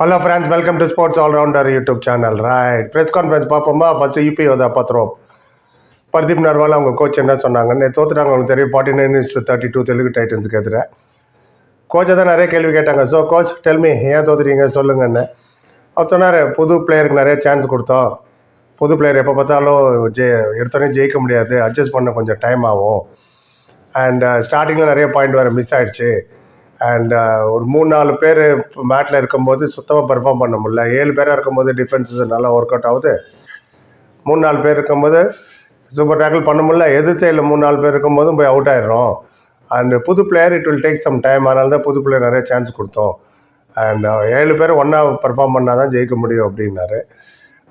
Hello friends welcome to sports allrounder YouTube channel right press conference பார்ப்போமா? First UP வந்து பார்த்துருவோம். பர்தீப் நர்வால் அவங்க coach என்ன சொன்னாங்கன்னு தோத்துட்டாங்க அவங்களுக்கு தெரியும். ஃபார்ட்டி நைன் இன்ஸ்டு தேர்ட்டி டூ தெலுங்கு டைட்டன்ஸுக்கு எதிர. கோச்சை தான் நிறைய கேள்வி கேட்டாங்க. ஸோ கோச் டெல்மி ஏன் தோத்துறீங்க சொல்லுங்கன்னு. அவர் சொன்னார் புது பிளேயருக்கு நிறைய சான்ஸ் கொடுத்தோம். புது பிளேயர் எப்போ பார்த்தாலும் ஜெ எடுத்தோடனே ஜெயிக்க முடியாது. அட்ஜஸ்ட் பண்ண கொஞ்சம் டைம் ஆகும். அண்ட் ஸ்டார்டிங்கில் uh, நிறைய பாயிண்ட் வேறு மிஸ் ஆகிடுச்சு அண்ட் uh, ஒரு மூணு நாலு பேர் மேட்டில் இருக்கும்போது சுத்தமாக பெர்ஃபார்ம் பண்ண முடியல. ஏழு பேராக இருக்கும்போது டிஃபென்சஸ் நல்லா ஒர்க் அவுட் ஆகுது. மூணு நாலு பேர் இருக்கும்போது சூப்பர் டேக்கிள் பண்ண முடியல. எதிர் சைடில் மூணு நாலு பேர் இருக்கும்போதும் போய் அவுட் ஆயிடுறோம். அண்ட் புது player it will take some time அதனால தான் புது பிளேயர் நிறைய சான்ஸ் கொடுத்தோம். அண்ட் uh, ஏழு பேர் ஒன்றா பர்ஃபார்ம் பண்ணால் தான் ஜெயிக்க முடியும் அப்படின்னாரு.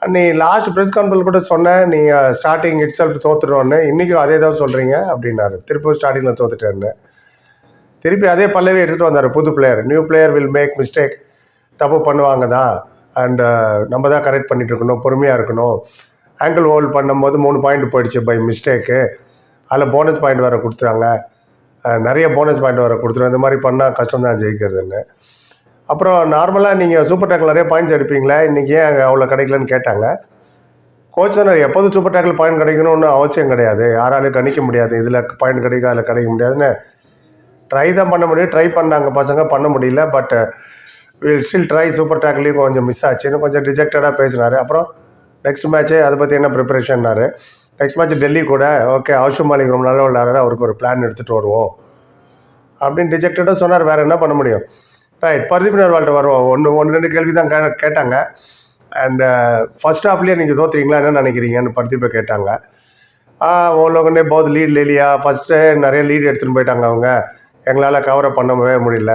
அண்ட் நீ லாஸ்ட் ப்ரெஸ் கான்ஃபரன்ஸ் கூட சொன்னேன் நீ ஸ்டார்டிங் இட் செல்ஃப் தோத்துட்டோன்னு இன்றைக்கும் அதே தான் சொல்கிறீங்க அப்படின்னாரு. திருப்பி ஸ்டார்டிங்கில் தோத்துட்டேன்னு. திருப்பி அதே பல்லவே எடுத்துகிட்டு வந்தார். புது player new player will make mistake தப்பு பண்ணுவாங்க தான் அண்டு uh, நம்ம தான் கரெக்ட் பண்ணிகிட்டு இருக்கணும். பொறுமையாக இருக்கணும். ஆங்கிள் ஹோல்ட் பண்ணும்போது மூணு பாயிண்ட் போயிடுச்சு பை மிஸ்டேக்கு அதில் போனஸ் பாயிண்ட் வேறு கொடுத்துறாங்க நிறைய போனஸ் பாயிண்ட் வேறு கொடுத்துருவோம் இந்த மாதிரி பண்ணால் கஷ்டம் தான் ஜெயிக்கிறதுன்னு. அப்புறம் நார்மலாக நீங்கள் சூப்பர் டேக்கில் நிறைய பாயிண்ட்ஸ் எடுப்பீங்களா? இன்றைக்கி ஏன் அவ்வளோ கிடைக்கலன்னு கேட்டாங்க. கோச் தானே எப்போதும் சூப்பர் டேக்கில் பாயிண்ட் கிடைக்கணும்னு அவசியம் கிடையாது. யாராலையும் கணிக்க முடியாது. இதில் பாயிண்ட் கிடைக்கும் அதில் கிடைக்க முடியாதுன்னு ட்ரை தான் பண்ண முடியும். ட்ரை பண்ணாங்க பசங்க பண்ண முடியல. But will still try super டேக்லேயும் கொஞ்சம் மிஸ் ஆச்சுன்னு கொஞ்சம் டிஜெக்டடாக பேசினார். அப்புறம் நெக்ஸ்ட் மேட்ச்சே அதை பற்றி என்ன ப்ரிப்பரேஷன்னார் நெக்ஸ்ட் மேட்ச் டெல்லி கூட ஓகே ஆஷு மாலிக் ரொம்ப நல்லா விளையாடுறது அவருக்கு ஒரு பிளான் எடுத்துகிட்டு வருவோம். அப்படின்னு டிஜெக்டடாக சொன்னார். வேறு என்ன பண்ண முடியும்? ரைட் பர்தீப் நர்வால்கிட்ட வருவோம். ஒன்று ஒன்று ரெண்டு கேள்வி தான் கேட்டாங்க. அண்டு ஃபஸ்ட் ஹாஃப்லேயே நீங்கள் தோத்துறீங்களா என்ன நினைக்கிறீங்கன்னு பர்தீப்பை கேட்டாங்க. உங்களுக்குன்னே பௌத் லீட் லீலியா. ஃபஸ்ட்டு நிறைய லீட் எடுத்துகிட்டு போயிட்டாங்க அவங்க. எங்களால் கவரை பண்ணவே முடியல.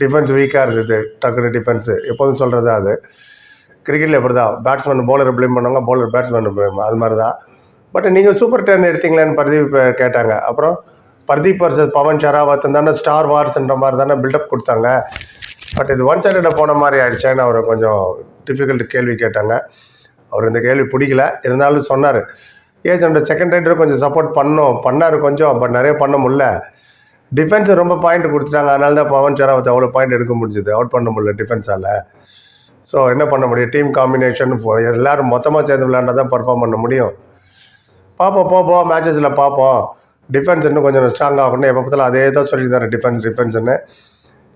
டிஃபென்ஸ் வீக்காக இருந்தது. டக்குனு டிஃபென்ஸு எப்போதும் சொல்கிறது அது. கிரிக்கெட்டில் எப்படி தான் பேட்ஸ்மேன் பவுலரை ப்ளேம் பண்ணுவாங்க பவுலர் பேட்ஸ்மேன் அது மாதிரி தான் பட் நீங்கள் சூப்பர் டென் எடுத்தீங்களேன்னு பர்தீப் கேட்டாங்க. அப்புறம் பர்தீப் வர்சஸ் பவன் ஷராவத் தானே ஸ்டார் வார்ஸ்ன்ற மாதிரி தானே பில்டப் கொடுத்தாங்க. பட் இது ஒன் சைடில் போன மாதிரி ஆயிடுச்சேன்னு அவர் கொஞ்சம் டிஃபிகல்ட் கேள்வி கேட்டாங்க. அவர் இந்த கேள்வி பிடிக்கல. இருந்தாலும் சொன்னார். ஏஸ் அந்த செகண்ட் ரைடர் கொஞ்சம் சப்போர்ட் பண்ணோம் பண்ணார் கொஞ்சம் பட் நிறைய பண்ண முடில டிஃபென்ஸை ரொம்ப பாயிண்ட் கொடுத்துட்டாங்க. அதனால தான் பவன் ஷராவத் அவ்வளோ பாயிண்ட் எடுக்க முடிஞ்சது. அவுட் பண்ண முடியல டிஃபென்ஸால் ஸோ என்ன பண்ண முடியும்? டீம் காம்பினேஷன் எல்லோரும் மொத்தமாக சேர்ந்து விளையாண்டா தான் பர்ஃபார்ம் பண்ண முடியும். பார்ப்போம் போப்போம் மேட்சஸில் பார்ப்போம் டிஃபென்ஸ் இன்னும் கொஞ்சம் ஸ்ட்ராங் ஆகணும். எப்போ பார்த்தாலும் அதே தான் சொல்லியிருந்தாரு டிஃபென்ஸ் டிஃபென்ஸ்னு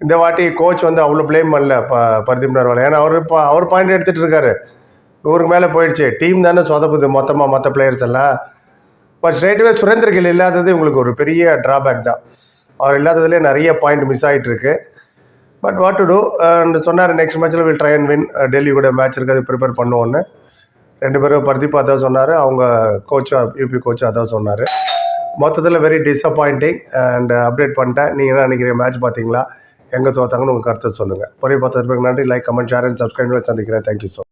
இந்த வாட்டி கோச் வந்து அவ்வளோ ப்ளேம் பண்ணல ப பர்தீப் நர்வால் ஏன்னா அவர் இப்போ அவர் பாயிண்ட் எடுத்துகிட்டு இருக்காரு. நூறுக்கு மேலே போயிடுச்சு. டீம் தானே சொதப்புது மொத்தமாக மற்ற பிளேயர்ஸ் எல்லாம். பட் ஸ்ட்ரைட்வே சுரேந்தர் கில் இல்லாதது உங்களுக்கு ஒரு பெரிய ட்ராபேக் தான். அவர் இல்லாததுலேயே நிறைய பாயிண்ட் மிஸ் ஆகிட்டு இருக்கு பட் வாட் டு டூ சொன்னார் நெக்ஸ்ட் மேட்ச்சில் will try and win Delhi கூட மேட்ச் இருக்குது அது ப்ரிப்பேர் பண்ணுவோன்னு ரெண்டு பேரும் பர்தீப் அதான் சொன்னார் அவங்க கோச் யூபி கோச் அதான் சொன்னார். மொத்தத்தில் வெரி டிசப்பாயிண்டிங் அண்ட் அப்டேட் பண்ணிட்டேன். நீங்கள் என்ன நினைக்கிறீங்க? மேட்ச் பார்த்தீங்களா? எங்கே தோத்தாங்கன்னு உங்கள் கருத்தை சொல்லுங்கள் பொரிய பார்த்ததுக்கு நன்றி. Like comment share and subscribe சந்திக்கிறேன். Thank you so